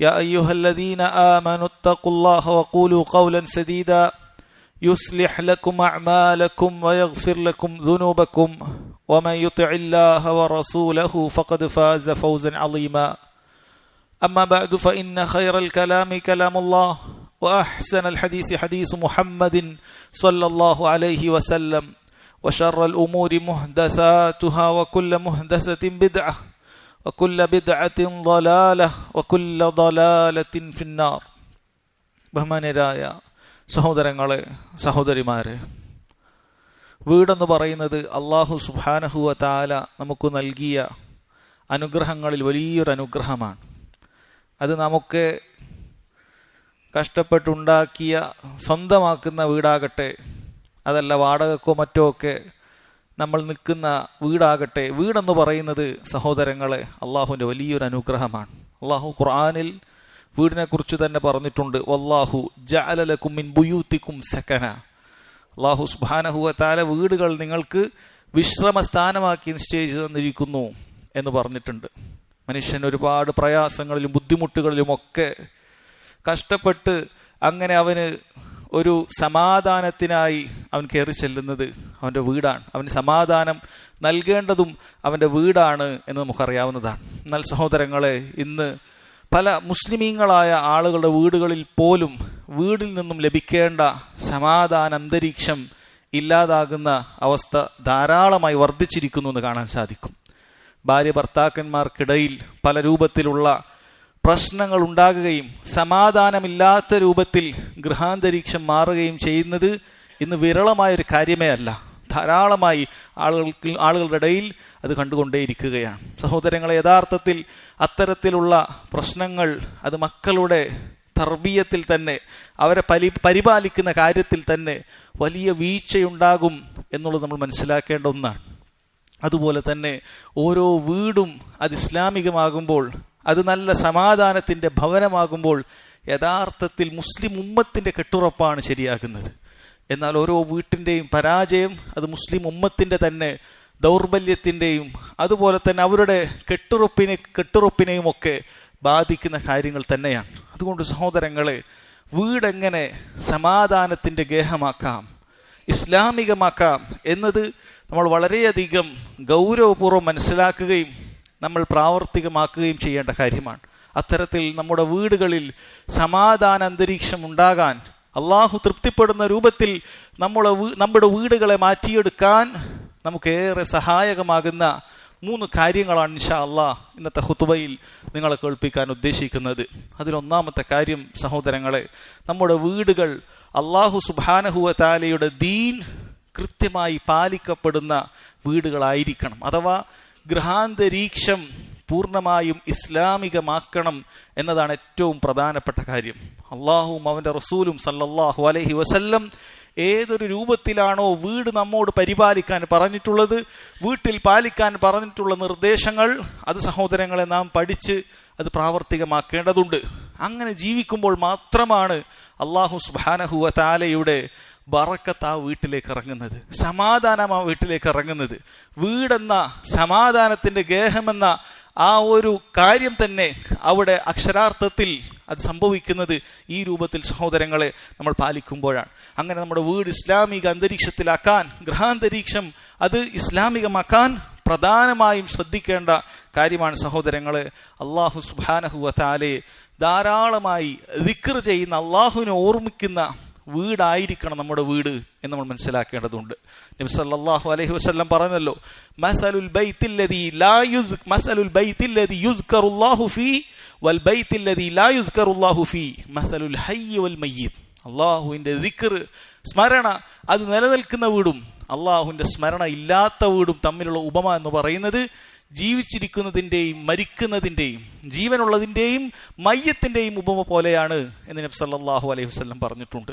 يا أيها الذين آمنوا اتقوا الله وقولوا قولا سديدا. يصلح لكم أعمالكم ويغفر لكم ذنوبكم. ومن يطع الله ورسوله فقد فاز فوزا عظيما. أما بعد فإن خير الكلام كلام الله وأحسن الحديث حديث محمد صلى الله عليه وسلم وشر الأمور محدثاتها وكل محدثة بدعة. وكل بدعة ضلالة وكل ضلالة في النار ബഹുമാനരായ സഹോദരങ്ങളെ സഹോദരിമാരെ വീടെന്ന് പറയുന്നത് അള്ളാഹു സുബാനഹുവ താല നമുക്ക് നൽകിയ അനുഗ്രഹങ്ങളിൽ വലിയൊരു അനുഗ്രഹമാണ് അത് നമുക്ക് കഷ്ടപ്പെട്ടുണ്ടാക്കിയ സ്വന്തമാക്കുന്ന വീടാകട്ടെ അതല്ല വാടകക്കോ മറ്റോ ഒക്കെ നമ്മൾ നിൽക്കുന്ന വീടാകട്ടെ വീടെന്ന് പറയുന്നത് സഹോദരങ്ങളെ അള്ളാഹുവിന്റെ വലിയൊരു അനുഗ്രഹമാണ്. അള്ളാഹു ഖുർആാനിൽ വീടിനെ കുറിച്ച് തന്നെ പറഞ്ഞിട്ടുണ്ട് വല്ലാഹു ജാലലക്കും ബുയൂത്തിക്കും സക്കന അള്ളാഹു സുബാനഹുവ താല വീടുകൾ നിങ്ങൾക്ക് വിശ്രമ സ്ഥാനമാക്കി നിശ്ചയിച്ചു തന്നിരിക്കുന്നു എന്ന് പറഞ്ഞിട്ടുണ്ട്. മനുഷ്യൻ ഒരുപാട് പ്രയാസങ്ങളിലും ബുദ്ധിമുട്ടുകളിലും ഒക്കെ കഷ്ടപ്പെട്ട് അങ്ങനെ അവന് ഒരു സമാധാനത്തിനായി അവൻ കയറി ചെല്ലുന്നത് അവന്റെ വീടാണ്. അവന് സമാധാനം നൽകേണ്ടതും അവന്റെ വീടാണ് എന്ന് നമുക്കറിയാവുന്നതാണ്. എന്നാൽ സഹോദരങ്ങളെ ഇന്ന് പല മുസ്ലിമീങ്ങളായ ആളുകളുടെ വീടുകളിൽ പോലും വീടിൽ നിന്നും ലഭിക്കേണ്ട സമാധാന അന്തരീക്ഷം ഇല്ലാതാകുന്ന അവസ്ഥ ധാരാളമായി വർദ്ധിച്ചിരിക്കുന്നു എന്ന് കാണാൻ സാധിക്കും. ഭാര്യ ഭർത്താക്കന്മാർക്കിടയിൽ പല രൂപത്തിലുള്ള പ്രശ്നങ്ങൾ ഉണ്ടാകുകയും സമാധാനമില്ലാത്ത രൂപത്തിൽ ഗൃഹാന്തരീക്ഷം മാറുകയും ചെയ്യുന്നത് ഇന്ന് വിരളമായ ഒരു കാര്യമേ അല്ല. ധാരാളമായി ആളുകൾക്ക് ആളുകളുടെ ഇടയിൽ അത് കണ്ടുകൊണ്ടേയിരിക്കുകയാണ്. സഹോദരങ്ങളെ യഥാർത്ഥത്തിൽ അത്തരത്തിലുള്ള പ്രശ്നങ്ങൾ അത് മക്കളുടെ തർബീയത്തിൽ തന്നെ അവരെ പരി പരിപാലിക്കുന്ന കാര്യത്തിൽ തന്നെ വലിയ വീഴ്ചയുണ്ടാകും എന്നുള്ളത് നമ്മൾ മനസ്സിലാക്കേണ്ട ഒന്നാണ്. അതുപോലെ തന്നെ ഓരോ വീടും അത് ഇസ്ലാമികമാകുമ്പോൾ അത് നല്ല സമാധാനത്തിന്റെ ഭവനമാകുമ്പോൾ യഥാർത്ഥത്തിൽ മുസ്ലിം ഉമ്മത്തിന്റെ കെട്ടുറപ്പാണ് ശരിയാകുന്നത്. എന്നാൽ ഓരോ വീട്ടിന്റെയും പരാജയം അത് മുസ്ലിം ഉമ്മത്തിന്റെ തന്നെ ദൗർബല്യത്തിന്റെയും അതുപോലെ തന്നെ അവരുടെ കെട്ടുറപ്പിനെ കെട്ടുറപ്പിനെയും ഒക്കെ ബാധിക്കുന്ന കാര്യങ്ങൾ തന്നെയാണ്. അതുകൊണ്ട് സഹോദരങ്ങളെ വീടെങ്ങനെ സമാധാനത്തിന്റെ ഗേഹമാക്കാം ഇസ്ലാമികമാക്കാം എന്നത് നമ്മൾ വളരെയധികം ഗൗരവപൂർവം മനസ്സിലാക്കുകയും നമ്മൾ പ്രാവർത്തികമാക്കുകയും ചെയ്യേണ്ട കാര്യമാണ്. അത്തരത്തിൽ നമ്മുടെ വീടുകളിൽ സമാധാന അന്തരീക്ഷം ഉണ്ടാകാൻ അള്ളാഹു തൃപ്തിപ്പെടുന്ന രൂപത്തിൽ നമ്മുടെ നമ്മുടെ വീടുകളെ മാറ്റിയെടുക്കാൻ നമുക്കേറെ സഹായകമാകുന്ന മൂന്ന് കാര്യങ്ങളാണ് ഇൻഷാ അള്ളാഹ് ഇന്നത്തെ ഹുത്തുബയിൽ നിങ്ങളെ കേൾപ്പിക്കാൻ ഉദ്ദേശിക്കുന്നത്. അതിലൊന്നാമത്തെ കാര്യം സഹോദരങ്ങളെ നമ്മുടെ വീടുകൾ അള്ളാഹു സുബാനഹുവ താലയുടെ ദീൻ കൃത്യമായി പാലിക്കപ്പെടുന്ന വീടുകളായിരിക്കണം. അഥവാ ഗൃഹാന്തരീക്ഷം പൂർണമായും ഇസ്ലാമികമാക്കണം എന്നതാണ് ഏറ്റവും പ്രധാനപ്പെട്ട കാര്യം. അള്ളാഹുവും അവന്റെ റസൂലും സല്ലല്ലാഹു അലഹി വസല്ലം ഏതൊരു രൂപത്തിലാണോ വീട് നമ്മോട് പരിപാലിക്കാൻ പറഞ്ഞിട്ടുള്ളത് വീട്ടിൽ പാലിക്കാൻ പറഞ്ഞിട്ടുള്ള നിർദ്ദേശങ്ങൾ അത് സഹോദരങ്ങളെ നാം പഠിച്ച് അത് പ്രാവർത്തികമാക്കേണ്ടതുണ്ട്. അങ്ങനെ ജീവിക്കുമ്പോൾ മാത്രമാണ് അള്ളാഹു സുബാനഹുവ താലയുടെ ബറക്കത്ത് ആ വീട്ടിലേക്ക് ഇറങ്ങുന്നത്. സമാധാനം ആ വീട്ടിലേക്ക് ഇറങ്ങുന്നത്. വീടെന്ന സമാധാനത്തിന്റെ ഗേഹമെന്ന ആ ഒരു കാര്യം തന്നെ അവിടെ അക്ഷരാർത്ഥത്തിൽ അത് സംഭവിക്കുന്നത് ഈ രൂപത്തിൽ സഹോദരങ്ങളെ നമ്മൾ പാലിക്കുമ്പോഴാണ്. അങ്ങനെ നമ്മുടെ വീട് ഇസ്ലാമിക അന്തരീക്ഷത്തിലാക്കാൻ ഗ്രഹാന്തരീക്ഷം അത് ഇസ്ലാമികമാക്കാൻ പ്രധാനമായും ശ്രദ്ധിക്കേണ്ട കാര്യമാണ് സഹോദരങ്ങളെ. അള്ളാഹു സുബാനഹുവ താലെ ധാരാളമായി ദിക്കർ ചെയ്യുന്ന അള്ളാഹുവിനെ ഓർമ്മിക്കുന്ന വീടായിരിക്കണം നമ്മുടെ വീട് എന്ന് നമ്മൾ മനസ്സിലാക്കേണ്ടതുണ്ട്. നബി സല്ലല്ലാഹു അലൈഹി വസല്ലം പറഞ്ഞല്ലോ മസലുൽ ലാ മസലുൽ യുസ്കറുല്ലാഹു ഫീ വൽ ലാ യുസ്കറുല്ലാഹു ഫീ മസലുൽ വൽ മയ്യിത്ത് സ്മരണ അത് നിലനിൽക്കുന്ന വീടും അള്ളാഹുവിന്റെ സ്മരണ ഇല്ലാത്ത വീടും തമ്മിലുള്ള ഉപമ എന്ന് പറയുന്നത് ജീവിച്ചിരിക്കുന്നതിന്റെയും മരിക്കുന്നതിന്റെയും ജീവനുള്ളതിന്റെയും മയ്യത്തിന്റെയും ഉപമ പോലെയാണ് എന്ന് നബ്സല്ലാഹു അലൈഹി വസല്ലം പറഞ്ഞിട്ടുണ്ട്.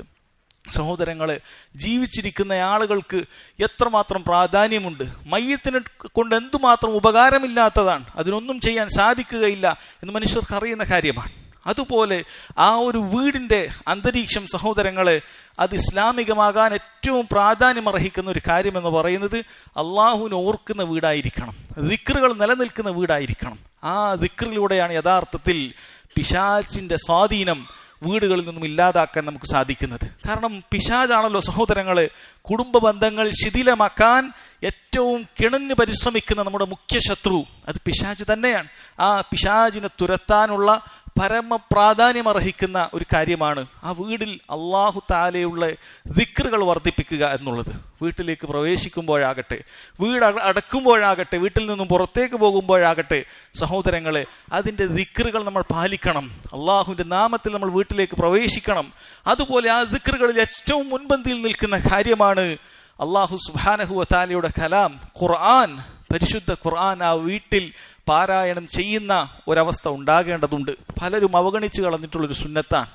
സഹോദരങ്ങളെ ജീവിച്ചിരിക്കുന്ന ആളുകൾക്ക് എത്രമാത്രം പ്രാധാന്യമുണ്ട്? മയ്യത്തിനെ കൊണ്ട് എന്തുമാത്രം ഉപകാരമില്ലാത്തതാണ്? അതിനൊന്നും ചെയ്യാൻ സാധിക്കുകയില്ല എന്ന് മനുഷ്യർക്ക് അറിയുന്ന കാര്യമാണ്. അതുപോലെ ആ ഒരു വീടിന്റെ അന്തരീക്ഷം സഹോദരങ്ങളെ അത് ഇസ്ലാമികമാകാൻ ഏറ്റവും പ്രാധാന്യം അർഹിക്കുന്ന ഒരു കാര്യമെന്ന് പറയുന്നത് അള്ളാഹുവിനെ ഓർക്കുന്ന വീടായിരിക്കണം. ദിക്റുകൾ നിലനിൽക്കുന്ന വീടായിരിക്കണം. ആ ദിക്റിലൂടെയാണ് യഥാർത്ഥത്തിൽ പിശാച്ചിന്റെ സ്വാധീനം വീടുകളിൽ നിന്നും ഇല്ലാതാക്കാൻ നമുക്ക് സാധിക്കുന്നത്. കാരണം പിശാജാണല്ലോ സഹോദരങ്ങളെ കുടുംബ ബന്ധങ്ങൾ ശിഥിലമാക്കാൻ ഏറ്റവും കിണഞ്ഞു പരിശ്രമിക്കുന്ന നമ്മുടെ മുഖ്യ ശത്രു അത് പിശാജ് തന്നെയാണ്. ആ പിശാജിനെ തുരത്താനുള്ള പരമ പ്രാധാന്യം അർഹിക്കുന്ന ഒരു കാര്യമാണ് ആ വീടിൽ അള്ളാഹു താലയുള്ള ദിക്റുകൾ വർദ്ധിപ്പിക്കുക എന്നുള്ളത്. വീട്ടിലേക്ക് പ്രവേശിക്കുമ്പോഴാകട്ടെ വീട് അടക്കുമ്പോഴാകട്ടെ വീട്ടിൽ നിന്നും പുറത്തേക്ക് പോകുമ്പോഴാകട്ടെ സഹോദരങ്ങളെ അതിന്റെ ദിക്റുകൾ നമ്മൾ പാലിക്കണം. അള്ളാഹുവിന്റെ നാമത്തിൽ നമ്മൾ വീട്ടിലേക്ക് പ്രവേശിക്കണം. അതുപോലെ ആ ദിക്റുകളിൽ ഏറ്റവും മുൻപന്തിയിൽ നിൽക്കുന്ന കാര്യമാണ് അള്ളാഹു സുബാനഹുവ താലയുടെ കലാം ഖുർആൻ പരിശുദ്ധ ഖുർആൻ ആ വീട്ടിൽ പാരായണം ചെയ്യുന്ന ഒരവസ്ഥ ഉണ്ടാകേണ്ടതുണ്ട്. പലരും അവഗണിച്ചു കളഞ്ഞിട്ടുള്ളൊരു സുന്നത്താണ്.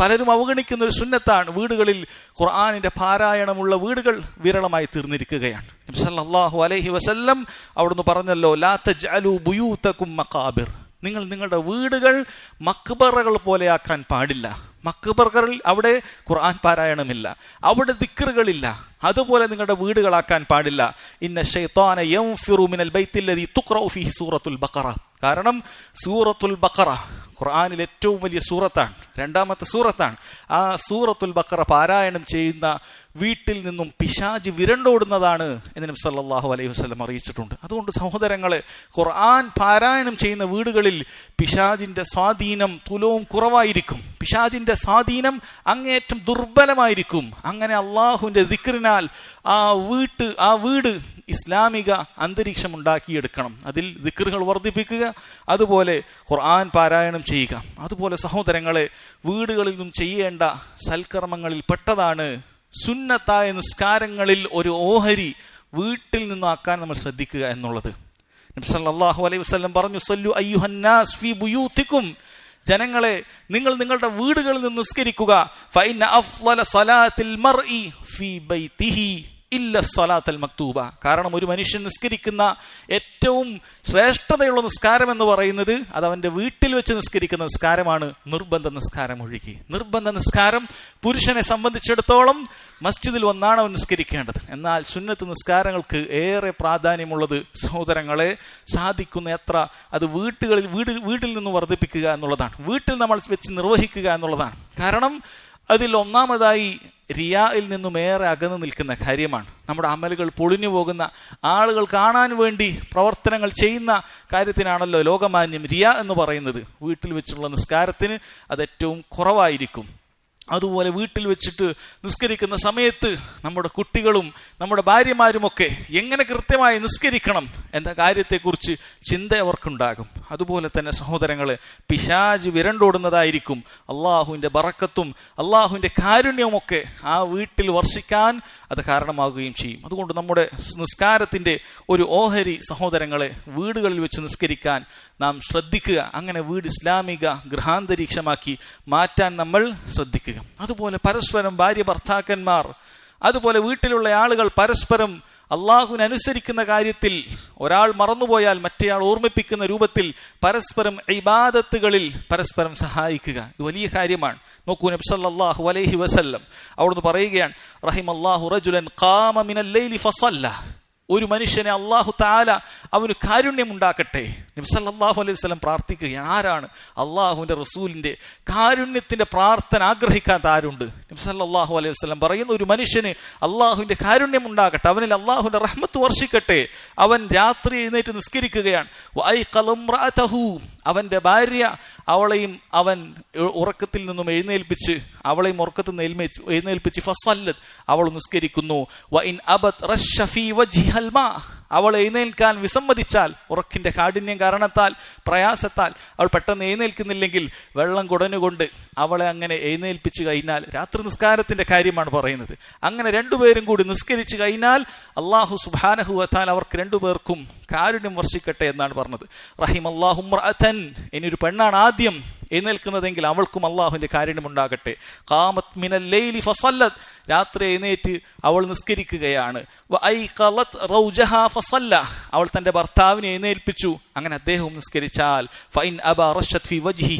പലരും അവഗണിക്കുന്ന ഒരു സുന്നത്താണ്. വീടുകളിൽ ഖുർആാനിന്റെ പാരായണമുള്ള വീടുകൾ വിരളമായി തീർന്നിരിക്കുകയാണ്. അള്ളാഹു അലഹി വസല്ലം അവിടുന്ന് പറഞ്ഞല്ലോ ലാ ജാലു ബുയൂത്തക്കും മഖാബിർ. നിങ്ങൾ നിങ്ങളുടെ വീടുകൾ മക്ബറകൾ പോലെയാക്കാൻ പാടില്ല. മക്ബറകളിൽ അവിടെ ഖുർആൻ പാരായണമില്ല. അവിടെ ദിക്റുകളില്ല. അതുപോലെ നിങ്ങളുടെ വീടുകളാക്കാൻ പാടില്ല. ഇന്ന ഷെയ്ത്താന യൻഫിറു മിനൽ ബൈത്തില്ലതി തുഖ്റഉ ഫീഹി സൂറത്തുൽ ബഖറ. കാരണം സൂറത്തുൽ ബഖറ ഖുർആനിൽ ഏറ്റവും വലിയ സൂറത്താണ്. രണ്ടാമത്തെ സൂറത്താണ്. ആ സൂറത്തുൽ ബക്കറ പാരായണം ചെയ്യുന്ന വീട്ടിൽ നിന്നും പിശാജ് വിരണ്ടോടുന്നതാണ് എന്ന് നബി സല്ലല്ലാഹു അലൈഹി വസ്ലം അറിയിച്ചിട്ടുണ്ട്. അതുകൊണ്ട് സഹോദരങ്ങളെ ഖുർആൻ പാരായണം ചെയ്യുന്ന വീടുകളിൽ പിശാജിന്റെ സ്വാധീനം തുലവും കുറവായിരിക്കും. പിശാജിന്റെ സ്വാധീനം അങ്ങേയറ്റം ദുർബലമായിരിക്കും. അങ്ങനെ അള്ളാഹുവിന്റെ ദിക്റിനാൽ ആ വീട്ട് ആ വീട് ഇസ്ലാമിക അന്തരീക്ഷം ഉണ്ടാക്കിയെടുക്കണം അതിൽ ദിക്കറുകൾ വർദ്ധിപ്പിക്കുക അതുപോലെ ഖുർആൻ പാരായണം ചെയ്യുക. അതുപോലെ സഹോദരങ്ങളെ വീടുകളിൽ നിന്നും ചെയ്യേണ്ട സൽക്കർമ്മങ്ങളിൽ പെട്ടതാണ് സുന്നത്തായ നിസ്കാരങ്ങളിൽ ഒരു ഓഹരി വീട്ടിൽ നിന്നാക്കാൻ നമ്മൾ ശ്രദ്ധിക്കുക എന്നുള്ളത്. സല്ലല്ലാഹു അലൈഹി വസ്ലം പറഞ്ഞു സല്ലു അയ്യുഹന്നാസ് ഫീ ബുയൂത്തിക്കും. ജനങ്ങളെ നിങ്ങൾ നിങ്ങളുടെ വീടുകളിൽ നിന്ന് നിസ്കരിക്കുക. ഫൈന മർഇ ഇല്ല സ്വലാത്തൽ മക്തൂബ. കാരണം ഒരു മനുഷ്യൻ നിസ്കരിക്കുന്ന ഏറ്റവും ശ്രേഷ്ഠതയുള്ള നിസ്കാരം എന്ന് പറയുന്നത് അത് അവന്റെ വീട്ടിൽ വെച്ച് നിസ്കരിക്കുന്ന നിസ്കാരമാണ് നിർബന്ധ നിസ്കാരം ഒഴുകി. നിർബന്ധ നിസ്കാരം പുരുഷനെ സംബന്ധിച്ചിടത്തോളം മസ്ജിദിൽ ഒന്നാണ് അവൻ നിസ്കരിക്കേണ്ടത്. എന്നാൽ സുന്നത്ത് നിസ്കാരങ്ങൾക്ക് ഏറെ പ്രാധാന്യമുള്ളത് സഹോദരങ്ങളെ സാധിക്കുന്ന എത്ര അത് വീട്ടുകളിൽ വീട് വീട്ടിൽ നിന്ന് വർദ്ധിപ്പിക്കുക എന്നുള്ളതാണ്. വീട്ടിൽ നമ്മൾ വെച്ച് നിർവഹിക്കുക എന്നുള്ളതാണ്. കാരണം അതിൽ ഒന്നാമതായി റിയായിൽ നിന്നും ഏറെ അകന്നു നിൽക്കുന്ന കാര്യമാണ്. നമ്മുടെ അമലുകൾ പൊളിഞ്ഞു പോകുന്ന ആളുകൾ കാണാൻ വേണ്ടി പ്രവർത്തനങ്ങൾ ചെയ്യുന്ന കാര്യത്തിനാണല്ലോ ലോകമാന്യം റിയ എന്ന് പറയുന്നത്. വീട്ടിൽ വെച്ചുള്ള നിസ്കാരത്തിന് അത് ഏറ്റവും കുറവായിരിക്കും. അതുപോലെ വീട്ടിൽ വെച്ചിട്ട് നിസ്കരിക്കുന്ന സമയത്ത് നമ്മുടെ കുട്ടികളും നമ്മുടെ ഭാര്യമാരും ഒക്കെ എങ്ങനെ കൃത്യമായി നിസ്കരിക്കണം എന്ന കാര്യത്തെക്കുറിച്ച് ചിന്ത അവർക്കുണ്ടാകും. അതുപോലെ തന്നെ സഹോദരങ്ങളെ പിശാജ് വിരണ്ടോടുന്നതായിരിക്കും അള്ളാഹുവിന്റെ ബറക്കത്തും അള്ളാഹുവിന്റെ കാരുണ്യവുമൊക്കെ ആ വീട്ടിൽ വർഷിക്കാൻ അത് കാരണമാകുകയും ചെയ്യും. അതുകൊണ്ട് നമ്മുടെ നിസ്കാരത്തിന്റെ ഒരു ഓഹരി സഹോദരങ്ങളെ വീടുകളിൽ വെച്ച് നിസ്കരിക്കാൻ നാം ശ്രദ്ധിക്കുക. അങ്ങനെ വീട് ഇസ്ലാമിക ഗൃഹാന്തരീക്ഷമാക്കി മാറ്റാൻ നമ്മൾ ശ്രദ്ധിക്കുക. അതുപോലെ പരസ്പരം ഭാര്യ ഭർത്താക്കന്മാർ അതുപോലെ വീട്ടിലുള്ള ആളുകൾ പരസ്പരം അള്ളാഹുവിനനുസരിക്കുന്ന കാര്യത്തിൽ ഒരാൾ മറന്നുപോയാൽ മറ്റേയാൾ ഓർമ്മിപ്പിക്കുന്ന രൂപത്തിൽ പരസ്പരം ഇബാദത്തുകളിൽ പരസ്പരം സഹായിക്കുക. ഇത് വലിയ കാര്യമാണ്. നോക്കൂ നബ്സല്ലാഹു അലൈഹി വസല്ലം അവിടുന്ന് പറയുകയാണ് റഹിം അള്ളാഹു റജുലൻ ഖാമ മിനൽ ലൈലി ഫസല്ല. ഒരു മനുഷ്യനെ അള്ളാഹു താല അവന് കാരുണ്യമുണ്ടാക്കട്ടെ. നബ്സല്ലാഹു അലൈഹി വസ്ലം പ്രാർത്ഥിക്കുകയാണ്. ആരാണ്? അള്ളാഹുവിന്റെ റസൂലിന്റെ കാരുണ്യത്തിന്റെ പ്രാർത്ഥന ആഗ്രഹിക്കാത്ത ആരുണ്ട്? നബ്സല്ലാഹു അലൈഹി വസ്ലം പറയുന്ന ഒരു മനുഷ്യന് അള്ളാഹുവിന്റെ കാരുണ്യം ഉണ്ടാകട്ടെ അവനിൽ അള്ളാഹുവിന്റെ റഹ്മത്ത് വർഷിക്കട്ടെ. അവൻ രാത്രി എഴുന്നേറ്റ് നിസ്കരിക്കുകയാണ്. അവന്റെ ഭാര്യ അവളെയും അവൻ ഉറക്കത്തിൽ നിന്നും എഴുന്നേൽപ്പിച്ച് അവളെയും ഉറക്കത്തിൽ നിന്ന് എഴുന്നേൽപ്പിച്ച് എഴുന്നേൽപ്പിച്ച് ഫസല്ലത് അവൾ നിസ്കരിക്കുന്നു ഇൻ അബത് റശ്ശ ഫീ വജ്ഹിഹൽ മാ. അവൾ എഴുന്നേൽക്കാൻ വിസമ്മതിച്ചാൽ ഉറക്കിന്റെ കാഠിന്യം കാരണത്താൽ പ്രയാസത്താൽ അവൾ പെട്ടെന്ന് എഴുന്നേൽക്കുന്നില്ലെങ്കിൽ വെള്ളം കുടഞ്ഞുകൊണ്ട് അവളെ അങ്ങനെ എഴുന്നേൽപ്പിച്ചു കഴിഞ്ഞാൽ രാത്രി നിസ്കാരത്തിന്റെ കാര്യമാണ് പറയുന്നത്. അങ്ങനെ രണ്ടുപേരും കൂടി നിസ്കരിച്ചു കഴിഞ്ഞാൽ അള്ളാഹു സുബാനഹു വത്താൻ അവർക്ക് രണ്ടുപേർക്കും കാരുണ്യം വർഷിക്കട്ടെ എന്നാണ് പറഞ്ഞത്. റഹിം അള്ളാഹു ഇനി ഒരു പെണ്ണാണ് ആദ്യം. എഴുന്നേൽക്കുന്നതെങ്കിൽ അവൾക്കും അള്ളാഹുവിന്റെ കാരുണ്യം ഉണ്ടാകട്ടെ. കാമത് മിനൽ ലൈലി ഫസല്ലത്. രാത്രി എഴുന്നേറ്റ് അവൾ നിസ്കരിക്കുകയാണ്. അവൾ തന്റെ ഭർത്താവിനെ എഴുന്നേൽപ്പിച്ചു. അങ്ങനെ അദ്ദേഹവും നിസ്കരിച്ചാൽ ഫൈൻ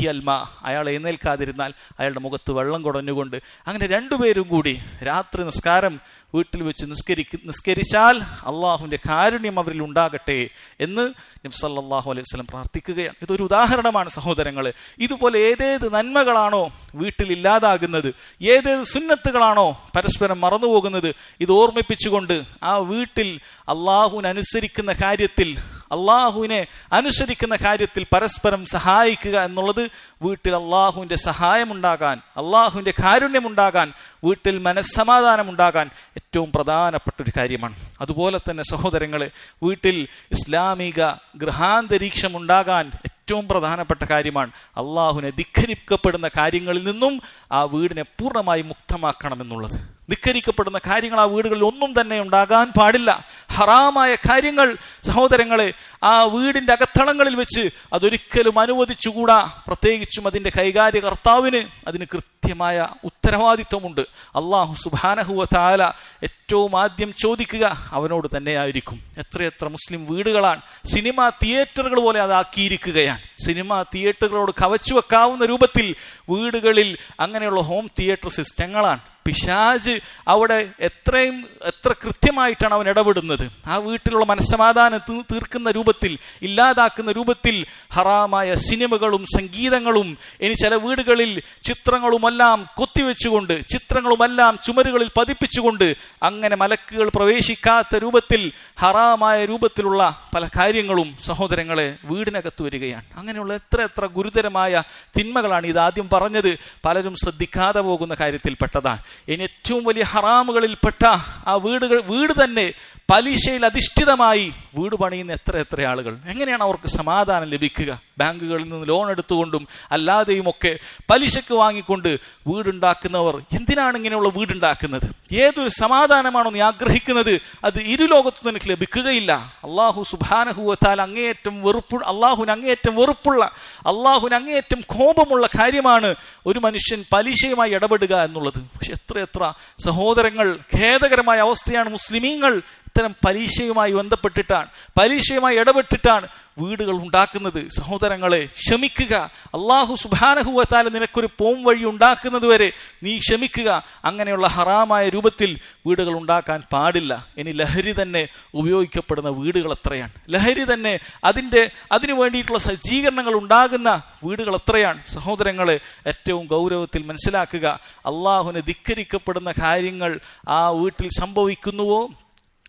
അൽമ അയാൾ എഴുന്നേൽക്കാതിരുന്നാൽ അയാളുടെ മുഖത്ത് വെള്ളം കുടഞ്ഞുകൊണ്ട്. അങ്ങനെ രണ്ടുപേരും കൂടി രാത്രി നിസ്കാരം വീട്ടിൽ വെച്ച് നിസ്കരിക്ക നിസ്കരിച്ചാൽ അള്ളാഹുവിന്റെ കാരുണ്യം അവരിൽ ഉണ്ടാകട്ടെ എന്ന് നബ്സല്ലാഹു അലൈഹി വസല്ലം പ്രാർത്ഥിക്കുകയാണ്. ഇതൊരു ഉദാഹരണമാണ് സഹോദരങ്ങൾ ഇതുപോലെ ഏതേത് നന്മകളാണോ വീട്ടിൽ ഇല്ലാതാകുന്നത് ഏതേത് സുന്നത്തുകളാണോ പരസ്പരം മറന്നുപോകുന്നത് ഇത് ഓർമ്മിപ്പിച്ചുകൊണ്ട് ആ വീട്ടിൽ അള്ളാഹുവിനനുസരിക്കുന്ന കാര്യത്തിൽ അള്ളാഹുവിനെ അനുസരിക്കുന്ന കാര്യത്തിൽ പരസ്പരം സഹായിക്കുക എന്നുള്ളത് വീട്ടിൽ അള്ളാഹുവിന്റെ സഹായമുണ്ടാകാൻ അള്ളാഹുവിന്റെ കാരുണ്യമുണ്ടാകാൻ വീട്ടിൽ മനസ്സമാധാനം ഉണ്ടാകാൻ ഏറ്റവും പ്രധാനപ്പെട്ട ഒരു കാര്യമാണ്. അതുപോലെ തന്നെ സഹോദരങ്ങൾ വീട്ടിൽ ഇസ്ലാമിക ഗൃഹാന്തരീക്ഷം ഉണ്ടാകാൻ ഏറ്റവും പ്രധാനപ്പെട്ട കാര്യമാണ് അള്ളാഹുവിനെ ധിഖരിക്കപ്പെടുന്ന കാര്യങ്ങളിൽ നിന്നും ആ വീടിനെ പൂർണമായി മുക്തമാക്കണം എന്നുള്ളത് ധിക്കരിക്കപ്പെടുന്ന കാര്യങ്ങൾ ആ വീടുകളിൽ ഒന്നും തന്നെ ഉണ്ടാകാൻ പാടില്ല. ഹറാമായ കാര്യങ്ങൾ സഹോദരങ്ങളെ ആ വീടിന്റെ അകത്തളങ്ങളിൽ വെച്ച് അതൊരിക്കലും അനുവദിച്ചുകൂടാ. പ്രത്യേകിച്ചും അതിന്റെ കൈകാര്യകർത്താവിന് അതിന് കൃത്യമായ ഉത്തരവാദിത്വമുണ്ട്. അള്ളാഹു സുബാനഹുവ താല ഏറ്റവും ആദ്യം ചോദിക്കുക അവനോട് തന്നെയായിരിക്കും. എത്രയെത്ര മുസ്ലിം വീടുകളാണ് സിനിമാ തിയേറ്ററുകൾ പോലെ അതാക്കിയിരിക്കുകയാണ്. സിനിമാ തിയേറ്ററുകളോട് കവച്ചു വെക്കാവുന്ന രൂപത്തിൽ വീടുകളിൽ അങ്ങനെയുള്ള ഹോം തിയേറ്റർ സിസ്റ്റങ്ങളാണ്. പിശാജ് അവിടെ എത്രയും എത്ര കൃത്യമായിട്ടാണ് അവൻ ഇടപെടുന്നത്. ആ വീട്ടിലുള്ള മനസ്സമാധാനം തീർക്കുന്ന രൂപത്തിൽ ഇല്ലാതാക്കുന്ന രൂപത്തിൽ ഹറാമായ സിനിമകളും സംഗീതങ്ങളും ഇനി ചില വീടുകളിൽ ചിത്രങ്ങളുമെല്ലാം കൊത്തിവെച്ചുകൊണ്ട് ചിത്രങ്ങളുമെല്ലാം ചുമരുകളിൽ പതിപ്പിച്ചുകൊണ്ട് അങ്ങനെ മലക്കുകൾ പ്രവേശിക്കാത്ത രൂപത്തിൽ ഹറാമായ രൂപത്തിലുള്ള പല കാര്യങ്ങളും സഹോദരങ്ങളെ വീടിനകത്ത് വരികയാണ്. അങ്ങനെയുള്ള എത്ര എത്ര ഗുരുതരമായ തിന്മകളാണ് ഇത് ആദ്യം പറഞ്ഞത്. പലരും ശ്രദ്ധിക്കാതെ പോകുന്ന കാര്യത്തിൽപ്പെട്ടതാണ്. ഇനി ഏറ്റവും വലിയ ഹറാമുകളിൽപ്പെട്ട ആ വീടുകൾ വീട് തന്നെ പലിശയിൽ അധിഷ്ഠിതമായി വീട് പണിയുന്ന എത്ര എത്ര ആളുകൾ? എങ്ങനെയാണ് അവർക്ക് സമാധാനം ലഭിക്കുക? ബാങ്കുകളിൽ നിന്ന് ലോൺ എടുത്തുകൊണ്ടും അല്ലാതെയും ഒക്കെ പലിശക്ക് വാങ്ങിക്കൊണ്ട് വീടുണ്ടാക്കുന്നവർ എന്തിനാണ് ഇങ്ങനെയുള്ള വീടുണ്ടാക്കുന്നത്? ഏതൊരു സമാധാനമാണോ നീ ആഗ്രഹിക്കുന്നത്? അത് ഇരുലോകത്തു നിനക്ക് ലഭിക്കുകയില്ല. അള്ളാഹു സുഭാനഹുവത്താൽ അങ്ങേയറ്റം വെറുപ്പു അള്ളാഹുവിന് അങ്ങേയറ്റം വെറുപ്പുള്ള അള്ളാഹുവിന് അങ്ങേയറ്റം കോപമുള്ള കാര്യമാണ് ഒരു മനുഷ്യൻ പലിശയുമായി ഇടപെടുക എന്നുള്ളത്. പക്ഷെ എത്ര എത്ര സഹോദരങ്ങൾ ഖേദകരമായ അവസ്ഥയാണ് മുസ്ലിമീങ്ങൾ ഇത്തരം പലീശയുമായി ബന്ധപ്പെട്ടിട്ടാണ് പലീശയുമായി ഇടപെട്ടിട്ടാണ് വീടുകൾ ഉണ്ടാക്കുന്നത്. സഹോദരങ്ങളെ ക്ഷമിക്കുക. അള്ളാഹു സുബാനഹുവത്താല നിനക്കൊരു പോം വഴി ഉണ്ടാക്കുന്നത് വരെ നീ ക്ഷമിക്കുക. അങ്ങനെയുള്ള ഹറാമായ രൂപത്തിൽ വീടുകൾ ഉണ്ടാക്കാൻ പാടില്ല. ഇനി ലഹരി തന്നെ ഉപയോഗിക്കപ്പെടുന്ന വീടുകൾ എത്രയാണ്? ലഹരി തന്നെ അതിന്റെ അതിനു വേണ്ടിയിട്ടുള്ള സജ്ജീകരണങ്ങൾ ഉണ്ടാകുന്ന വീടുകൾ എത്രയാണ്? സഹോദരങ്ങളെ ഏറ്റവും ഗൗരവത്തിൽ മനസ്സിലാക്കുക. അള്ളാഹുവിനെ ധിക്കരിക്കപ്പെടുന്ന കാര്യങ്ങൾ ആ വീട്ടിൽ സംഭവിക്കുന്നുവോ?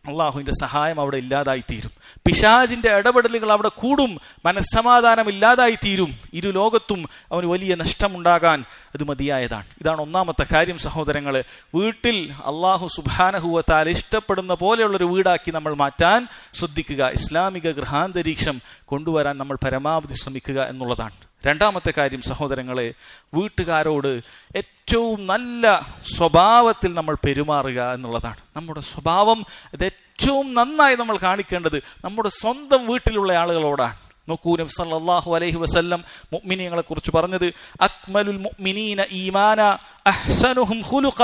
അള്ളാഹുവിന്റെ സഹായം അവിടെ ഇല്ലാതായിത്തീരും. പിശാജിന്റെ ഇടപെടലുകൾ അവിടെ കൂടും. മനസ്സമാധാനം ഇല്ലാതായിത്തീരും. ഇരു ലോകത്തും അവന് വലിയ നഷ്ടമുണ്ടാകാൻ അത് മതിയായതാണ്. ഇതാണ് ഒന്നാമത്തെ കാര്യം സഹോദരങ്ങൾ വീട്ടിൽ അള്ളാഹു സുബാനഹുവത്താൽ ഇഷ്ടപ്പെടുന്ന പോലെയുള്ളൊരു വീടാക്കി നമ്മൾ മാറ്റാൻ ശ്രദ്ധിക്കുക. ഇസ്ലാമിക ഗൃഹാന്തരീക്ഷം കൊണ്ടുവരാൻ നമ്മൾ പരമാവധി ശ്രമിക്കുക എന്നുള്ളതാണ്. രണ്ടാമത്തെ കാര്യം സഹോദരങ്ങളെ വീട്ടുകാരോട് ഏറ്റവും നല്ല സ്വഭാവത്തിൽ നമ്മൾ പെരുമാറുക എന്നുള്ളതാണ്. നമ്മുടെ സ്വഭാവം ഇത് ഏറ്റവും നന്നായി നമ്മൾ കാണിക്കേണ്ടത് നമ്മുടെ സ്വന്തം വീട്ടിലുള്ള ആളുകളോടാണ്. നോക്കൂ നബി സല്ലല്ലാഹു അലൈഹി വസല്ലം മുഅ്മിനീങ്ങളെ കുറിച്ച് പറഞ്ഞത് അക്മലുൽ മുഅ്മിനീന ഈമാന അഹ്സനുഹും ഖുലുഖ.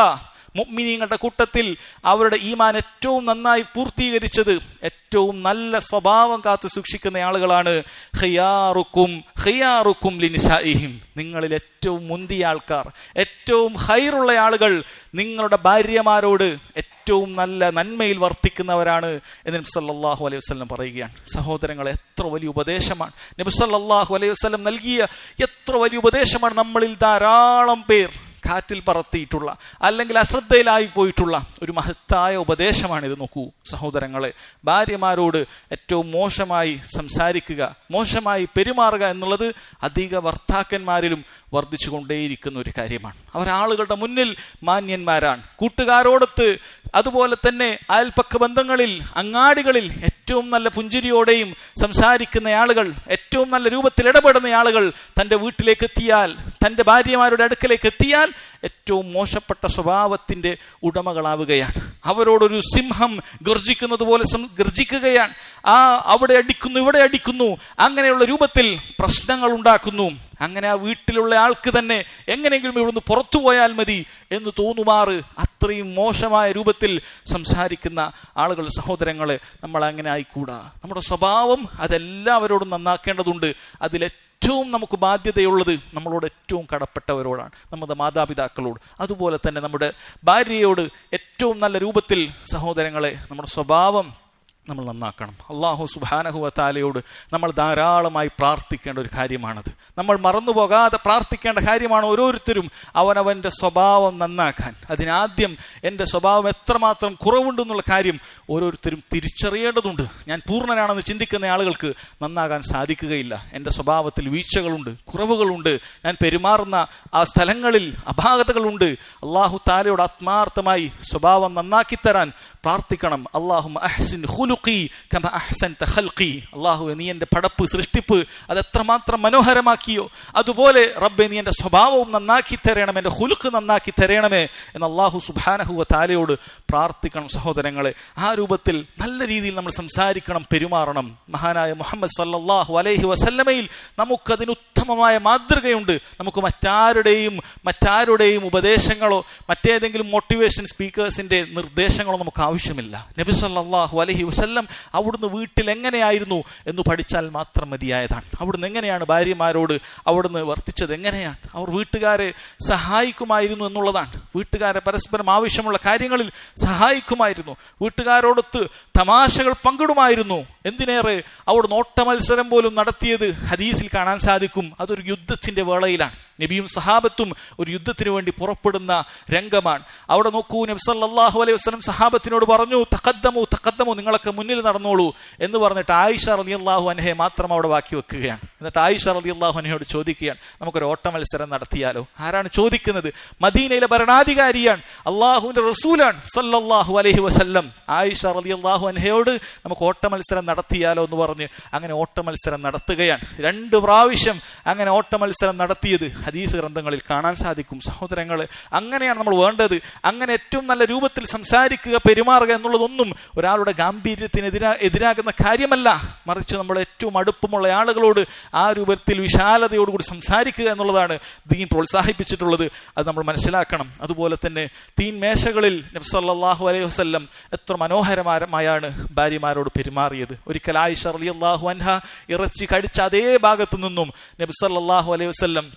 മുഅ്മിനീങ്ങളുടെ കൂട്ടത്തിൽ അവരുടെ ഈമാൻ ഏറ്റവും നന്നായി പൂർത്തീകരിച്ചത് ഏറ്റവും നല്ല സ്വഭാവം കാത്തു സൂക്ഷിക്കുന്ന ആളുകളാണ് ഖിയാറുക്കും ഖിയാറുക്കും ലിനിസായിഹിം നിങ്ങളിൽ ഏറ്റവും മുന്തിയ ആൾക്കാർ ഏറ്റവും ഹൈറുള്ള ആളുകൾ നിങ്ങളുടെ ഭാര്യമാരോട് ഏറ്റവും നല്ല നന്മയിൽ വർത്തിക്കുന്നവരാണ് എന്ന് നബി സല്ലല്ലാഹു അലൈഹി വസ്ലം പറയുകയാണ്. സഹോദരങ്ങളെ എത്ര വലിയ ഉപദേശമാണ്. നബി സല്ലല്ലാഹു അലൈഹി വസ്ലം നൽകിയ എത്ര വലിയ ഉപദേശമാണ് നമ്മളിൽ ധാരാളം പേർ. കാറ്റിൽ പറത്തിയിട്ടുള്ള അല്ലെങ്കിൽ അശ്രദ്ധയിലായി പോയിട്ടുള്ള ഒരു മഹത്തായ ഉപദേശമാണിത് നോക്കൂ സഹോദരങ്ങളെ. ഭാര്യമാരോട് ഏറ്റവും മോശമായി സംസാരിക്കുക മോശമായി പെരുമാറുക എന്നുള്ളത് അധിക ഭർത്താക്കന്മാരിലും വർദ്ധിച്ചുകൊണ്ടേയിരിക്കുന്ന ഒരു കാര്യമാണ്. അവരാളുകളുടെ മുന്നിൽ മാന്യന്മാരാണ്. കൂട്ടുകാരോടൊത്ത് അതുപോലെ തന്നെ അയൽപ്പക്ക ബന്ധങ്ങളിൽ അങ്ങാടികളിൽ ഏറ്റവും നല്ല പുഞ്ചിരിയോടെയും സംസാരിക്കുന്ന ആളുകൾ ഏറ്റവും നല്ല രൂപത്തിൽ ഇടപെടുന്ന ആളുകൾ തന്റെ വീട്ടിലേക്ക് എത്തിയാൽ തന്റെ ഭാര്യമാരുടെ അടുക്കലേക്ക് എത്തിയാൽ ഏറ്റവും മോശപ്പെട്ട സ്വഭാവത്തിന്റെ ഉടമകളാവുകയാണ്. അവരോടൊരു സിംഹം ഗർജിക്കുന്നത് പോലെ ഗർജിക്കുകയാണ്. ആ അവിടെ അടിക്കുന്നു ഇവിടെ അടിക്കുന്നു അങ്ങനെയുള്ള രൂപത്തിൽ പ്രശ്നങ്ങൾ ഉണ്ടാക്കുന്നു. അങ്ങനെ ആ വീട്ടിലുള്ള ആൾക്ക് തന്നെ എങ്ങനെയെങ്കിലും ഇവിടുന്ന് പുറത്തു പോയാൽ മതി എന്ന് തോന്നുമാറ് അത്രയും മോശമായ രൂപത്തിൽ സംസാരിക്കുന്ന ആളുകൾ സഹോദരങ്ങളെ നമ്മൾ അങ്ങനെ ആയിക്കൂടാ. നമ്മുടെ സ്വഭാവം അതെല്ലാവരോടും നന്നാക്കേണ്ടതുണ്ട്. അതിൽ ഏറ്റവും നമുക്ക് ബാധ്യതയുള്ളത് നമ്മളോട് ഏറ്റവും കടപ്പെട്ടവരോടാണ് നമ്മുടെ മാതാപിതാക്കളോട്. അതുപോലെ തന്നെ നമ്മുടെ ഭാര്യയോട് ഏറ്റവും നല്ല രൂപത്തിൽ സഹോദരങ്ങളെ നമ്മുടെ സ്വഭാവം നമ്മൾ നന്നാക്കണം. അള്ളാഹു സുബാനഹുവ താലയോട് നമ്മൾ ധാരാളമായി പ്രാർത്ഥിക്കേണ്ട ഒരു കാര്യമാണത്. നമ്മൾ മറന്നു പോകാതെ പ്രാർത്ഥിക്കേണ്ട കാര്യമാണ് ഓരോരുത്തരും അവനവന്റെ സ്വഭാവം നന്നാക്കാൻ. അതിനാദ്യം എന്റെ സ്വഭാവം എത്രമാത്രം കുറവുണ്ടെന്നുള്ള കാര്യം ഓരോരുത്തരും തിരിച്ചറിയേണ്ടതുണ്ട്. ഞാൻ പൂർണനാണെന്ന് ചിന്തിക്കുന്ന ആളുകൾക്ക് നന്നാകാൻ സാധിക്കുകയില്ല. എന്റെ സ്വഭാവത്തിൽ വീഴ്ചകളുണ്ട് കുറവുകളുണ്ട്. ഞാൻ പെരുമാറുന്ന ആ സ്ഥലങ്ങളിൽ അപാകതകളുണ്ട്. അള്ളാഹു താലയോട് ആത്മാർത്ഥമായി സ്വഭാവം നന്നാക്കി തരാൻ പ്രാർത്ഥിക്കണം. അള്ളാഹു അഹ്സിൻ ഖുലുഖി കമ അഹ്സൻത ഖൽഖി. അള്ളാഹു നീ എന്റെ പടപ്പ് സൃഷ്ടിപ്പ് അത് എത്രമാത്രം മനോഹരമാക്കിയോ? അതുപോലെ റബ്ബെ നീ എന്റെ സ്വഭാവവും നന്നാക്കി തരണമേ എന്റെ ഹുലുക്ക് നന്നാക്കി തരണമേ എന്ന് അള്ളാഹു സുബാനഹുവ താലയോട് പ്രാർത്ഥിക്കണം സഹോദരങ്ങളെ. ആ രൂപത്തിൽ നല്ല രീതിയിൽ നമ്മൾ സംസാരിക്കണം പെരുമാറണം. മഹാനായ മുഹമ്മദ് സല്ലല്ലാഹു അലൈഹി വസല്ലമയിൽ നമുക്കതിന് ഉത്തമമായ മാതൃകയുണ്ട്. നമുക്ക് മറ്റാരുടെയും മറ്റാരുടെയും ഉപദേശങ്ങളോ മറ്റേതെങ്കിലും മോട്ടിവേഷൻ സ്പീക്കേഴ്സിന്റെ നിർദ്ദേശങ്ങളോ നമുക്ക് ആവശ്യമില്ല. നബി സല്ലാഹു അലഹി വസ്ല്ലം അവിടുന്ന് വീട്ടിൽ എങ്ങനെയായിരുന്നു എന്ന് പഠിച്ചാൽ മാത്രം മതിയായതാണ്. അവിടുന്ന് എങ്ങനെയാണ് ഭാര്യമാരോട് അവിടുന്ന് വർത്തിച്ചത് എങ്ങനെയാണ്? അവർ വീട്ടുകാരെ സഹായിക്കുമായിരുന്നു എന്നുള്ളതാണ്. വീട്ടുകാരെ പരസ്പരം ആവശ്യമുള്ള കാര്യങ്ങളിൽ സഹായിക്കുമായിരുന്നു. വീട്ടുകാരോടൊത്ത് തമാശകൾ പങ്കിടുമായിരുന്നു. എന്തിനേറെ അവിടെ നോട്ട മത്സരം പോലും നടത്തിയത് ഹദീസിൽ കാണാൻ സാധിക്കും. അതൊരു യുദ്ധത്തിന്റെ വേളയിലാണ്. നബിയും സഹാബത്തും ഒരു യുദ്ധത്തിന് വേണ്ടി പുറപ്പെടുന്ന രംഗമാണ്. അവിടെ നോക്കൂ നബി സല്ലല്ലാഹു അലൈഹി വസ്ലം സഹാബത്തിനോട് പറഞ്ഞു തഖദ്ദമു തഖദ്ദമു നിങ്ങളൊക്കെ മുന്നിൽ നടന്നോളൂ എന്ന് പറഞ്ഞിട്ട് ആയിഷ റലി അള്ളാഹു അനഹയെ മാത്രം അവിടെ ബാക്കി വെക്കുകയാണ്. എന്നിട്ട് ആയിഷ റലി അള്ളാഹു അനഹയോട് ചോദിക്കുകയാണ് നമുക്കൊരു ഓട്ട മത്സരം നടത്തിയാലോ? ആരാണ് ചോദിക്കുന്നത്? മദീനയിലെ ഭരണാധികാരിയാണ് അള്ളാഹുവിന്റെ റസൂലാണ് സല്ലാഹു അലഹി വസ്ല്ലം. ആയിഷ റലി അള്ളാഹു അനഹയോട് നമുക്ക് ഓട്ട മത്സരം നടത്തിയാലോ എന്ന് പറഞ്ഞ് അങ്ങനെ ഓട്ട മത്സരം നടത്തുകയാണ്. രണ്ട് പ്രാവശ്യം അങ്ങനെ ഓട്ടമത്സരം നടത്തിയത് ഹദീസ് ഗ്രന്ഥങ്ങളിൽ കാണാൻ സാധിക്കും. സഹോദരങ്ങൾ അങ്ങനെയാണ് നമ്മൾ വേണ്ടത്. അങ്ങനെ ഏറ്റവും നല്ല രൂപത്തിൽ സംസാരിക്കുക പെരുമാറുക എന്നുള്ളതൊന്നും ഒരാളുടെ ഗാംഭീര്യത്തിനെതിരാ എതിരാകുന്ന കാര്യമല്ല. മറിച്ച് നമ്മൾ ഏറ്റവും അടുപ്പമുള്ള ആളുകളോട് ആ രൂപത്തിൽ വിശാലതയോടുകൂടി സംസാരിക്കുക എന്നുള്ളതാണ് ദീൻ പ്രോത്സാഹിപ്പിച്ചിട്ടുള്ളത്. അത് നമ്മൾ മനസ്സിലാക്കണം. അതുപോലെ തന്നെ തീൻ മേശകളിൽ നബ്സല്ലാഹു അലൈഹി വസ്ല്ലം എത്ര മനോഹരമായാണ് ഭാര്യമാരോട് പെരുമാറിയത്. ഒരിക്കൽ ആയിഷ അള്ളാഹു അൻഹ ഇറച്ചി കടിച്ച അതേ ഭാഗത്തു നിന്നും നബ്സല്ലാഹു അലൈഹി വസല്ലം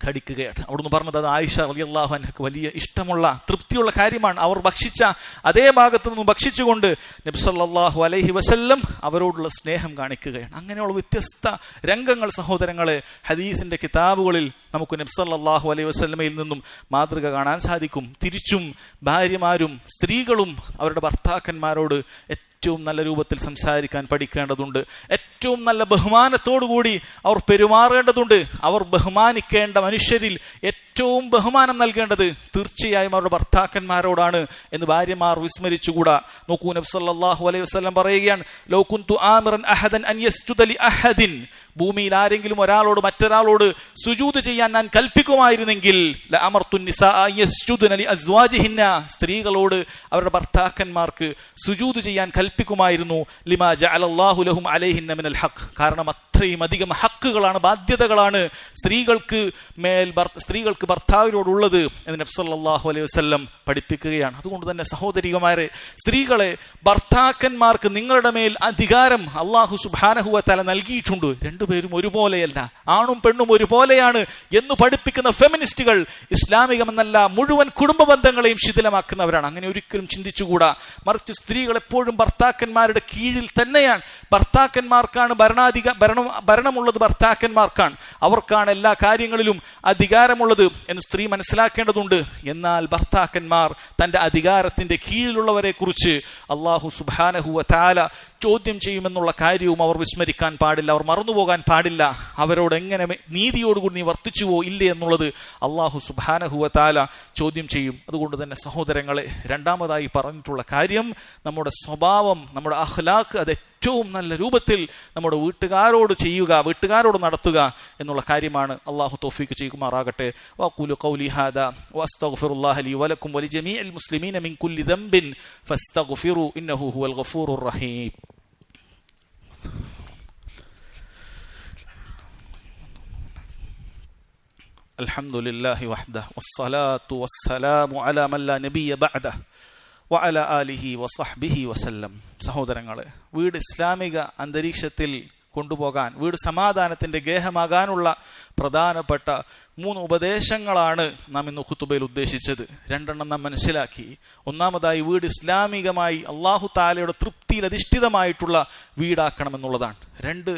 കടിക്കുകയാണ് അവിടുന്ന് പറഞ്ഞത് അത് ആയിഷ റളിയല്ലാഹു അനക്ക് വലിയ ഇഷ്ടമുള്ള തൃപ്തിയുള്ള കാര്യമാണ്. അവർ ഭക്ഷിച്ച അതേ ഭാഗത്തു നിന്നും ഭക്ഷിച്ചുകൊണ്ട് നബി സല്ലല്ലാഹു അലൈഹി വസല്ലം അവരോടുള്ള സ്നേഹം കാണിക്കുകയാണ്. അങ്ങനെയുള്ള വ്യത്യസ്ത രംഗങ്ങൾ സഹോദരങ്ങളെ ഹദീസിന്റെ കിതാബുകളിൽ നമുക്ക് നബി സല്ലല്ലാഹു അലൈഹി വസ്ലമയിൽ നിന്നും മാതൃക കാണാൻ സാധിക്കും. തിരിച്ചും ഭാര്യമാരും സ്ത്രീകളും അവരുടെ ഭർത്താക്കന്മാരോട് ഏറ്റവും നല്ല രൂപത്തിൽ സംസാരിക്കാൻ പഠിക്കേണ്ടതുണ്ട്. ഏറ്റവും നല്ല ബഹുമാനത്തോടുകൂടി അവർ പെരുമാറേണ്ടതുണ്ട്. അവർ ബഹുമാനിക്കേണ്ട മനുഷ്യരിൽ ഏറ്റവും ബഹുമാനം നൽകേണ്ടത് തീർച്ചയായും അവരുടെ ഭർത്താക്കന്മാരോടാണ് എന്ന് ഭാര്യമാർ വിസ്മരിച്ചുകൂടാ. നോക്കൂ നബ്സല്ലാഹു അലൈഹി വസ്ലം പറയുകയാണ് ലോകുൻ കുന്തു ആമിറൻ അഹദൻ അൻ യസ്ജുദ ലി അഹദിൻ ഭൂമിയിൽ ആരെങ്കിലും ഒരാളോട് മറ്റൊരാളോട് സുജൂത് ചെയ്യാൻ ഞാൻ കൽപ്പിക്കുമായിരുന്നെങ്കിൽ സ്ത്രീകളോട് അവരുടെ ഭർത്താക്കന്മാർക്ക് സുജൂത് ചെയ്യാൻ കൽപ്പിക്കുമായിരുന്നു. ലിമാ ജഅലല്ലാഹു ലഹും അലൈഹിന്ന മിനൽ ഹഖ്. കാരണം അത്രയും അധികം ഹക്കുകളാണ് ബാധ്യതകളാണ് സ്ത്രീകൾക്ക് മേൽ സ്ത്രീകൾക്ക് ഭർത്താവിനോടുള്ളത് എന്ന് നബ്സല്ലാഹു അലൈഹി വസ്ല്ലം പഠിപ്പിക്കുകയാണ്. അതുകൊണ്ട് തന്നെ സഹോദരികമാരെ സ്ത്രീകളെ ഭർത്താക്കന്മാർക്ക് നിങ്ങളുടെ മേൽ അധികാരം അള്ളാഹു സുബാനഹുവ തല നൽകിയിട്ടുണ്ട്. രണ്ടുപേരും ഒരുപോലെയല്ല. ആണും പെണ്ണും ഒരുപോലെയാണ് എന്ന് പഠിപ്പിക്കുന്ന ഫെമിനിസ്റ്റുകൾ ഇസ്ലാമികമെന്നല്ല മുഴുവൻ കുടുംബ ബന്ധങ്ങളെയും ശിഥിലമാക്കുന്നവരാണ്. അങ്ങനെ ഒരിക്കലും ചിന്തിച്ചുകൂടാ. മറിച്ച് സ്ത്രീകൾ എപ്പോഴും ഭർത്താക്കന്മാരുടെ കീഴിൽ തന്നെയാണ്. ഭർത്താക്കന്മാർക്കാണ് ഭരണാധിക ഭരണം ഭരണമുള്ളത് ഭർത്താക്കന്മാർക്കാണ്. അവർക്കാണ് എല്ലാ കാര്യങ്ങളിലും അധികാരമുള്ളത് എന്ന് സ്ത്രീ മനസ്സിലാക്കേണ്ടതുണ്ട്. എന്നാൽ ഭർത്താക്കന്മാർ തന്റെ അധികാരത്തിന്റെ കീഴിലുള്ളവരെ കുറിച്ച് അള്ളാഹു സുബാനഹുവ താല ചോദ്യം ചെയ്യുമെന്നുള്ള കാര്യവും അവർ വിസ്മരിക്കാൻ പാടില്ല അവർ മറന്നുപോകാൻ പാടില്ല. അവരോട് എങ്ങനെ നീതിയോടുകൂടി നീ വർത്തിച്ചുവോ ഇല്ലേ എന്നുള്ളത് അള്ളാഹു സുബാനഹുവ താല ചോദ്യം ചെയ്യും. അതുകൊണ്ട് തന്നെ സഹോദരങ്ങളെ രണ്ടാമതായി പറഞ്ഞിട്ടുള്ള കാര്യം നമ്മുടെ സ്വഭാവം നമ്മുടെ അഹ്ലാഖ് അത് ഏറ്റവും നല്ല രൂപത്തിൽ നമ്മുടെ വീട്ടുകാരോട് ചെയ്യുക വീട്ടുകാരോട് നടത്തുക എന്നുള്ള കാര്യമാണ് അള്ളാഹു തോഫീക്ക് ചെയ്യുമാറാകട്ടെ വഖൂലു ഖൗലി ഹാദാ വഅസ്തഗ്ഫിറുല്ലാഹ ലി വലക്കും വലിജമീഇൽ മുസ്ലിമീന മിൻ കുല്ലി ദംബിൻ ഫസ്തഗ്ഫിറു ഇന്നഹു ഹുവൽ ഗഫൂറുർ റഹീം الحمد لله وحده والصلاة والسلام على من لا نبي بعده വഅല ആലിഹി വസഹ്ബിഹി വസല്ലം. സഹോദരങ്ങളെ വീട് ഇസ്ലാമിക അന്തരീക്ഷത്തിൽ കൊണ്ടുപോകാൻ വീട് സമാധാനത്തിന്റെ ഗേഹമാകാനുള്ള പ്രധാനപ്പെട്ട മൂന്ന് ഉപദേശങ്ങളാണ് നാം ഇന്ന് ഖുത്തുബയിൽ ഉദ്ദേശിച്ചത്. രണ്ടെണ്ണം നാം മനസ്സിലാക്കി. ഒന്നാമതായി വീട് ഇസ്ലാമികമായി അള്ളാഹു താലയുടെ തൃപ്തിയിൽ അധിഷ്ഠിതമായിട്ടുള്ള വീടാക്കണം എന്നുള്ളതാണ് രണ്ട്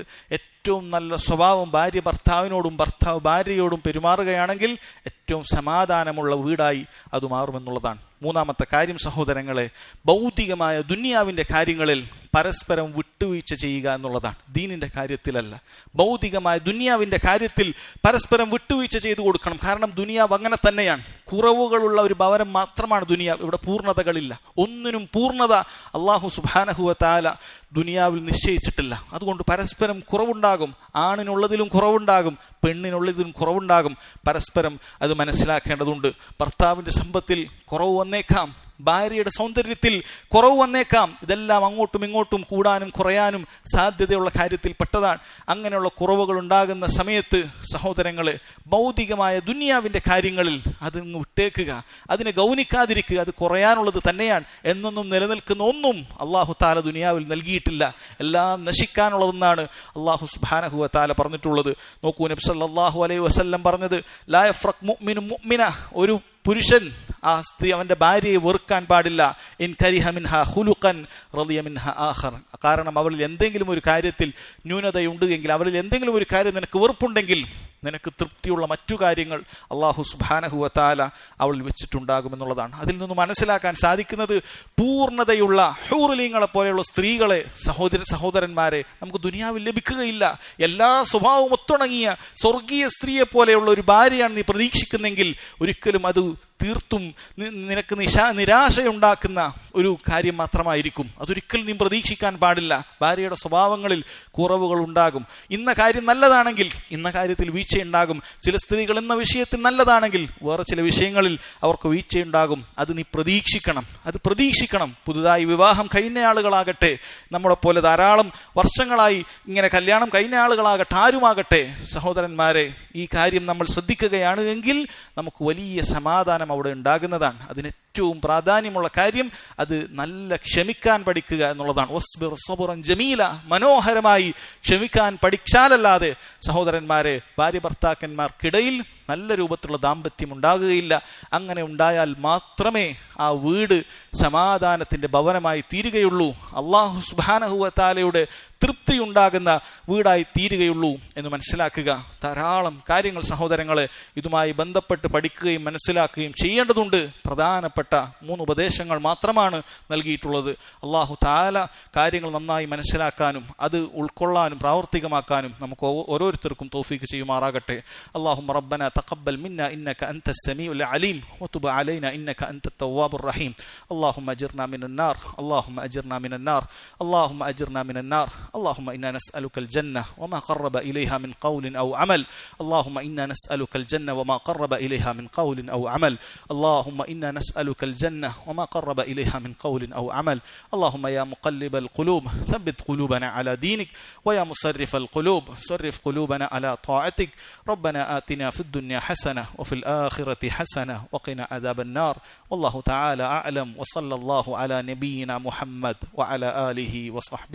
ഏറ്റവും നല്ല സ്വഭാവം ഭാര്യ ഭർത്താവിനോടും ഭർത്താവ് ഭാര്യയോടും പെരുമാറുകയാണെങ്കിൽ ഏറ്റവും സമാധാനമുള്ള വീടായി അത് മാറുമെന്നുള്ളതാണ്. മൂന്നാമത്തെ കാര്യം സഹോദരങ്ങളെ ഭൗതികമായ ദുനിയാവിന്റെ കാര്യങ്ങളിൽ പരസ്പരം വിട്ടുവീഴ്ച ചെയ്യുക എന്നുള്ളതാണ്. ദീനിന്റെ കാര്യത്തിലല്ല. ഭൗതികമായ ദുനിയാവിന്റെ കാര്യത്തിൽ പരസ്പരം വിട്ടുവീഴ്ച ചെയ്തു കൊടുക്കണം. കാരണം ദുനിയാവ് അങ്ങനെ തന്നെയാണ്. കുറവുകളുള്ള ഒരു ഭവനം മാത്രമാണ് ദുനിയാവ്. ഇവിടെ പൂർണതകളില്ല. ഒന്നിനും പൂർണത അള്ളാഹു സുബാനഹുവ താല ദുനിയാവിൽ നിശ്ചയിച്ചിട്ടില്ല. അതുകൊണ്ട് പരസ്പരം കുറവുണ്ടാകും ആണിനുള്ളതിലും കുറവുണ്ടാകും. പെണ്ണിനുള്ളതിലും കുറവുണ്ടാകും. പരസ്പരം അത് മനസ്സിലാക്കേണ്ടതുണ്ട്. ഭർത്താവിന്റെ സമ്പത്തിൽ കുറവ് വന്നേക്കാം. ഭാര്യയുടെ സൗന്ദര്യത്തിൽ കുറവ് വന്നേക്കാം. ഇതെല്ലാം അങ്ങോട്ടും ഇങ്ങോട്ടും കൂടാനും കുറയാനും സാധ്യതയുള്ള കാര്യത്തിൽ പെട്ടതാണ്. അങ്ങനെയുള്ള കുറവുകൾ ഉണ്ടാകുന്ന സമയത്ത് സഹോദരങ്ങളെ ഭൗതികമായ ദുനിയാവിന്റെ കാര്യങ്ങളിൽ അത് വിട്ടേക്കുക. അതിനെ ഗൗനിക്കാതിരിക്കുക. അത് കുറയാനുള്ളത് തന്നെയാണ്. എന്നൊന്നും നിലനിൽക്കുന്ന ഒന്നും അള്ളാഹു താല ദുനിയാവിൽ നൽകിയിട്ടില്ല. എല്ലാം നശിക്കാനുള്ളതെന്നാണ് അള്ളാഹു സുബാനഹുവ താല പറഞ്ഞിട്ടുള്ളത്. നോക്കൂ നബ്സല്ലാഹു അലൈഹി വസല്ലം പറഞ്ഞത് ലായഫ്രക് മുഅ്മിനു മുഅ്മിന. ഒരു പുരുഷൻ ആ സ്ത്രീ അവന്റെ ഭാര്യയെ വെറുക്കാൻ പാടില്ല. ഇൻ കരിഹ മിൻഹ ഹുലുഖൻ റളിയ മിൻഹ ആഖർ. കാരണം അവളിൽ എന്തെങ്കിലും ഒരു കാര്യത്തിൽ ന്യൂനതയുണ്ട് എങ്കിൽ അവളിൽ എന്തെങ്കിലും ഒരു കാര്യം നിനക്ക് വെറുപ്പുണ്ടെങ്കിൽ നിനക്ക് തൃപ്തിയുള്ള മറ്റു കാര്യങ്ങൾ അള്ളാഹു സുബാനഹുവ താല അവളിൽ വെച്ചിട്ടുണ്ടാകുമെന്നുള്ളതാണ്. അതിൽ നിന്ന് മനസ്സിലാക്കാൻ സാധിക്കുന്നത് പൂർണതയുള്ള ഹൂറുലീങ്ങളെ പോലെയുള്ള സ്ത്രീകളെ സഹോദര സഹോദരന്മാരെ നമുക്ക് ദുനിയാവിൽ ലഭിക്കുകയില്ല. എല്ലാ സ്വഭാവവും ഒത്തുണങ്ങിയ സ്വർഗീയ സ്ത്രീയെ പോലെയുള്ള ഒരു ഭാര്യയാണ് നീ പ്രതീക്ഷിക്കുന്നെങ്കിൽ ഒരിക്കലും അത് truth. തീർത്തും നിനക്ക് നിശാ നിരാശയുണ്ടാക്കുന്ന ഒരു കാര്യം മാത്രമായിരിക്കും. അതൊരിക്കലും നീ പ്രതീക്ഷിക്കാൻ പാടില്ല. ഭാര്യയുടെ സ്വഭാവങ്ങളിൽ കുറവുകൾ ഉണ്ടാകും. ഇന്ന കാര്യം നല്ലതാണെങ്കിൽ ഇന്ന കാര്യത്തിൽ വീഴ്ചയുണ്ടാകും. ചില സ്ത്രീകൾ ഇന്ന വിഷയത്തിൽ നല്ലതാണെങ്കിൽ വേറെ ചില വിഷയങ്ങളിൽ അവർക്ക് വീഴ്ചയുണ്ടാകും. അത് നീ പ്രതീക്ഷിക്കണം. അത് പ്രതീക്ഷിക്കണം. പുതുതായി വിവാഹം കഴിഞ്ഞ ആളുകളാകട്ടെ നമ്മളെ പോലെ ധാരാളം വർഷങ്ങളായി ഇങ്ങനെ കല്യാണം കഴിഞ്ഞ ആളുകളാകട്ടെ ആരുമാകട്ടെ സഹോദരന്മാരെ ഈ കാര്യം നമ്മൾ ശ്രദ്ധിക്കുകയാണ് എങ്കിൽ നമുക്ക് വലിയ സമാധാനം അവിടെ ഉണ്ടാകുന്നതാണ്. അതിന് ഏറ്റവും പ്രാധാന്യമുള്ള കാര്യം അത് നല്ല ക്ഷമിക്കാൻ പഠിക്കുക എന്നുള്ളതാണ്. ജമീല മനോഹരമായി ക്ഷമിക്കാൻ പഠിച്ചാലല്ലാതെ സഹോദരന്മാരെ ഭാര്യ ഭർത്താക്കന്മാർക്കിടയിൽ നല്ല രൂപത്തിലുള്ള ദാമ്പത്യം ഉണ്ടാകുകയില്ല. അങ്ങനെ ഉണ്ടായാൽ മാത്രമേ ആ വീട് സമാധാനത്തിന്റെ ഭവനമായി തീരുകയുള്ളൂ. അള്ളാഹു സുബാനഹുവത്താലയുടെ തൃപ്തി ഉണ്ടാകുന്ന വീടായി തീരുകയുള്ളൂ എന്ന് മനസ്സിലാക്കുക. ധാരാളം കാര്യങ്ങൾ സഹോദരങ്ങളെ ഇതുമായി ബന്ധപ്പെട്ട് പഠിക്കുകയും മനസ്സിലാക്കുകയും ചെയ്യേണ്ടതുണ്ട്. പ്രധാനപ്പെട്ട മൂന്ന് ഉപദേശങ്ങൾ മാത്രമാണ് നൽകിയിട്ടുള്ളത്. അള്ളാഹു താല കാര്യങ്ങൾ നന്നായി മനസ്സിലാക്കാനും അത് ഉൾക്കൊള്ളാനും പ്രാവർത്തികമാക്കാനും നമുക്ക് ഓരോരുത്തർക്കും തോഫീക്ക് ചെയ്യുമാറാകട്ടെ. അള്ളാഹു റബ്ബന تقبل منا إنك أنت السميع العليم وتب علينا إنك أنت التواب الرحيم. اللهم أجرنا من النار اللهم أجرنا من النار اللهم أجرنا من النار. اللهم إنا نسألك الجنة وما قرب إليها من قول أو عمل. اللهم إنا نسألك الجنة وما قرب إليها من قول أو عمل. اللهم إنا نسألك الجنة وما قرب إليها من قول أو عمل. اللهم يا مقلب القلوب ثبت قلوبنا على دينك ويا مصرف القلوب صرف قلوبنا على طاعتك. ربنا آتنا في الدنيا حسنة وفي الآخرة حسنة وقنا عذاب النار. والله تعالى أعلم وصلى الله على نبينا محمد وعلى آله وصحبه.